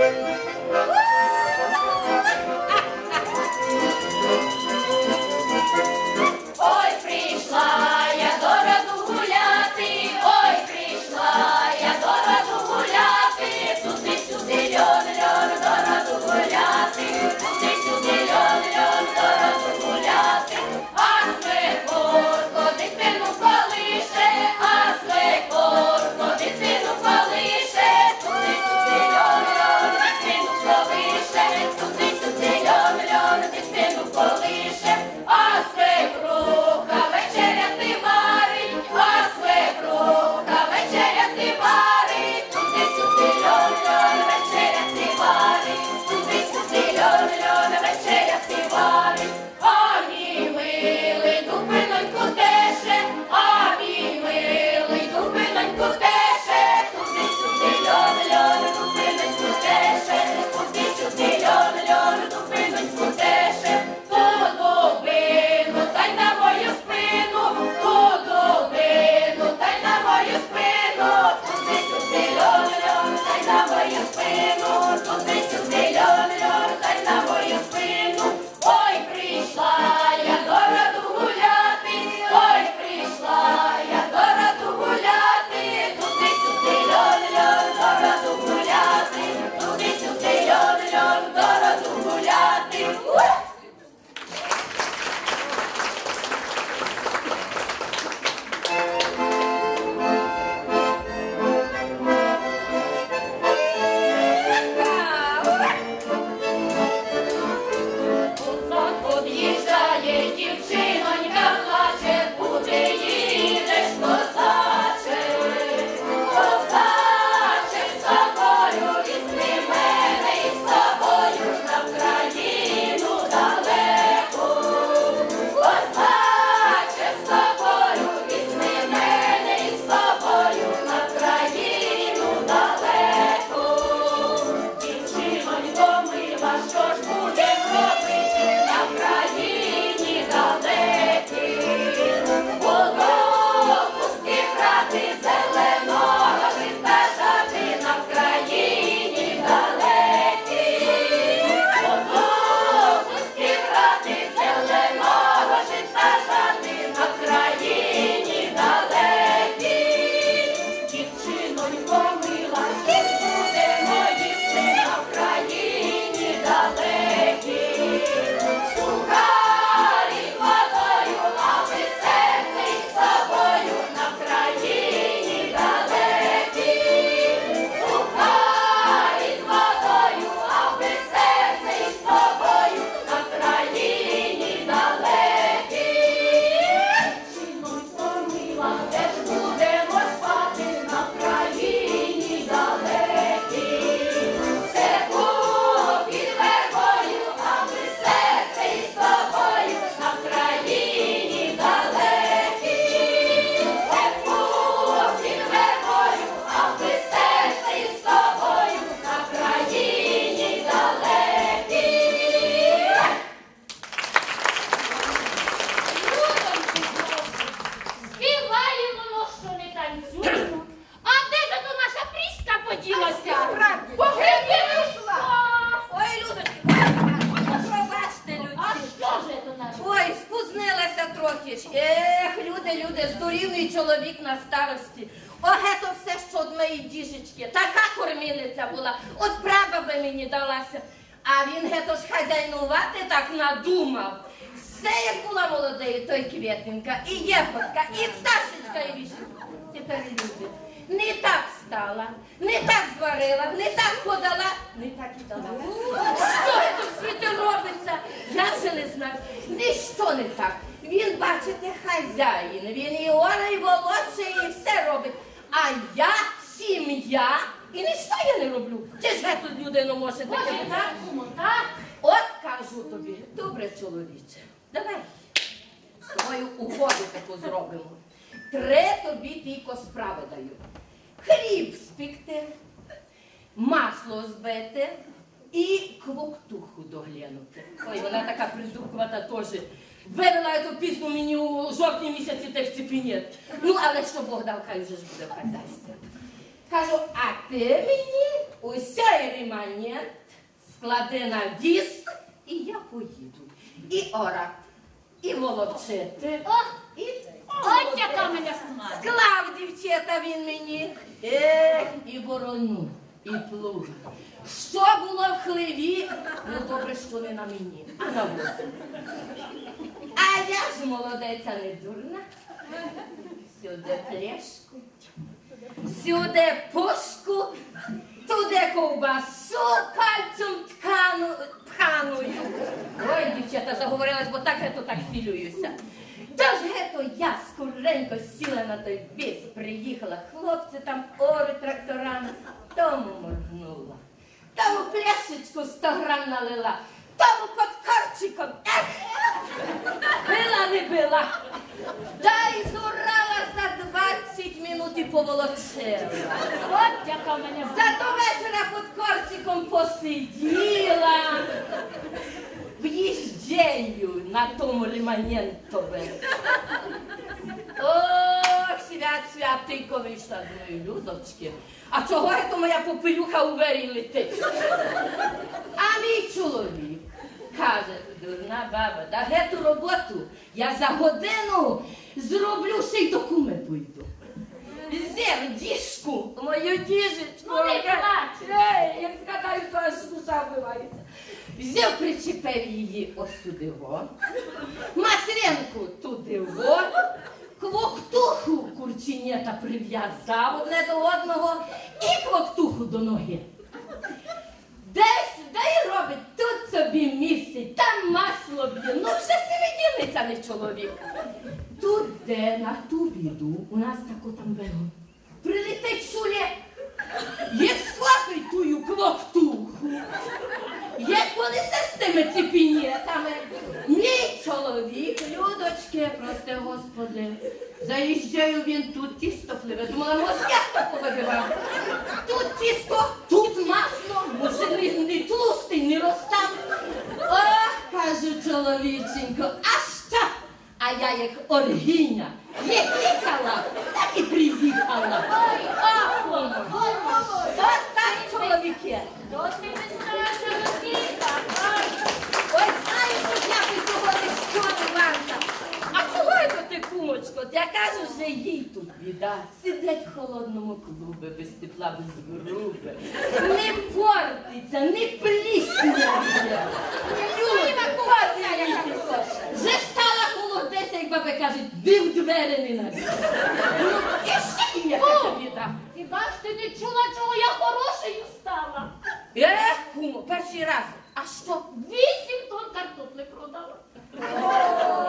Thank you. моєї діжечки. Така кормілиця була, от прабаба мені далася. А він гето ж хазяйнувати так надумав. Все, як була молодею, то й квітенька, і єпотка, і пташечка, і вішенька. Тепер люди. Не так стала, не так зварила, не так подала, не так і дала. Що це в світі робиться? Я вже не знаю. Ніщо не так. Він, бачите, хазяїн, він і ора, і волоче, і все робить. А я сім'я і ніщо я не роблю. Чи ж я тут людину може таке? Боже, так, кумо, так. От кажу тобі, добре, чоловіче, давай з тобою угоду таку зробимо. Три тобі тільки справи даю. Хліб спікти, масло збити і квоктуху доглянути. Ой, вона така придуквата теж. Вивела я ту пісню мені у жовтні місяці тих цепінет. Ну, але що Бог дав, хай вже ж буде хазяйство. Кажу, а ти мені усяй реманент склади на віз, і я поїду. І ора, і воловчити. Ох, і От яка мене кума. Склав, дівчата, він мені. Ех, і ворону, і плуг. Що було в хливі, ну добре, що не на мені, а на возі. А я ж молодеця не дурна. Сюди плешку сюди пушку, туди ковбасу пальцем ткану, тканою. Ой, дівчата, заговорилась, бо так гето так хвилююся. Тож гето я скоренько сіла на той біс, приїхала, хлопці там ори тракторами, тому моргнула. Тому пляшечку сто грам налила, тому під корчиком, ех, била не била. Та й зурала за 20 минут і поволочила. От яка мене Зато вечора під корчиком посиділа. В'їжджаю на тому реманентове. Ох, свят святийко вийшла до моєї людочки. А чого це моя попелюха у вері летить? А мій чоловік каже, дурна баба, да гету роботу я за годину зроблю ще й до куми пойду. Взяв діжку, мою діжечку. Ну, не плач. Ей, як згадаю, то аж душа вбивається. Взяв, причепив її ось сюди во, масренку туди во, квоктуху курченята прив'язав одне до одного і квоктуху до ноги. Десь, де й робить, тут собі місяць, там масло б'є, ну вже середіниця не чоловік. Тут де на ту біду у нас тако там було. Прилетить шуле, як схватить тую квоктуху, як понесе з тими ціпінєтами. Мій чоловік, людочки, прости господи, заїжджаю він тут тісто пливе. Думала, я хто повибивав. Тут тісто, тут масло, може не, тлустий, не розстав. Ох, кажу чоловіченько? А я як оргіня, як їхала, так і приїхала. Ой, ах, воно. От так чоловіки. ти місцева чоловіка. Ой, знаєш, от я би сьогодні що Іванка. А чого це ти, кумочко? Я кажу, що їй тут біда. Сидять в холодному клубі, без тепла, без груби. Не портиться, не плісняє. Люба, купатися. Вже стала холодеться, як баби кажуть, де в двері не набіг. Ну, і ще є така біда. хіба ж ти не чула, чого я хорошою стала? Ех, кумо, перший раз. А що? Вісім тонн картопли продала.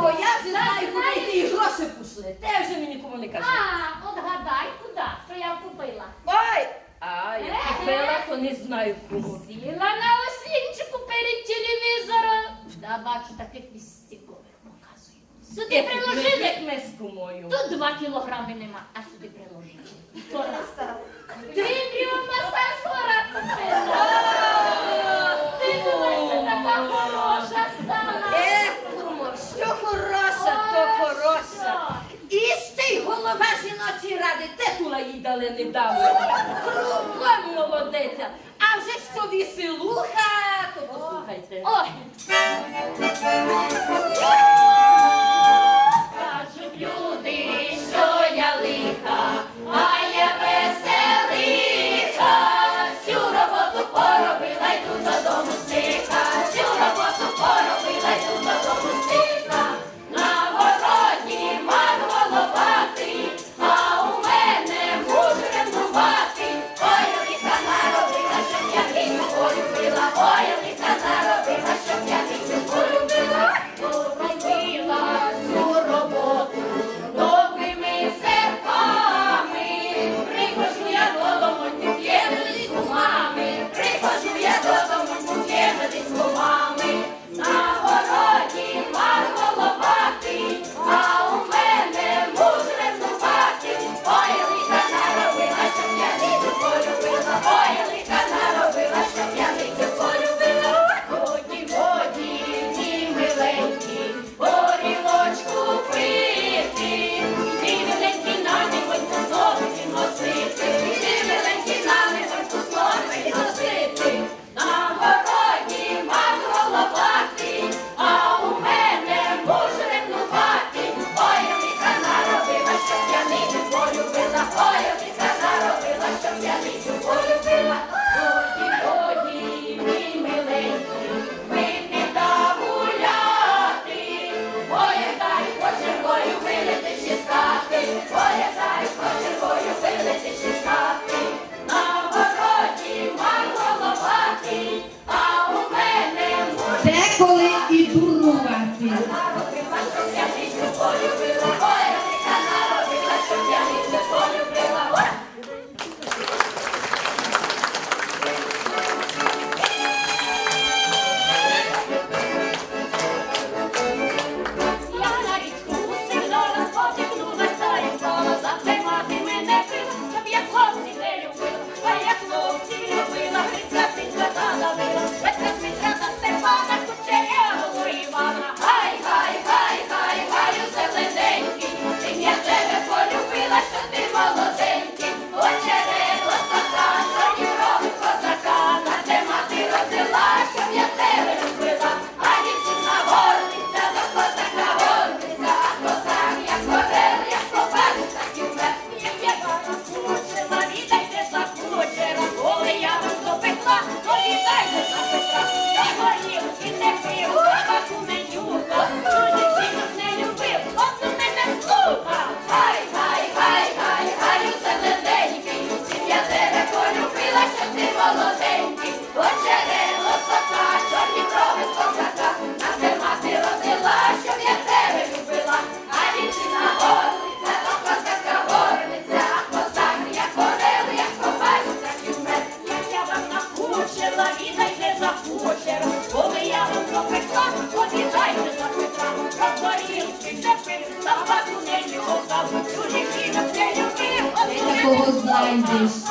То я вже знаю, куди ті гроші пішли. Те вже мені нікому не кажуть. А, от гадай, куди, що я купила. Ой! А, я купила, то не знаю кому. Сіла на ослінчику перед телевізором. Да, бачу, таких вістікових Сюди приложили. Як ми з кумою. Тут два кілограми нема, а сюди приложили. То раз. Трібріомасажора купила. Ти думаєш, така хороша стала. Ех, кумо, що хороша, то хороша. І ще й голова жіночої ради титула їй дали недавно. Кругом молодеця. А вже що веселуха, this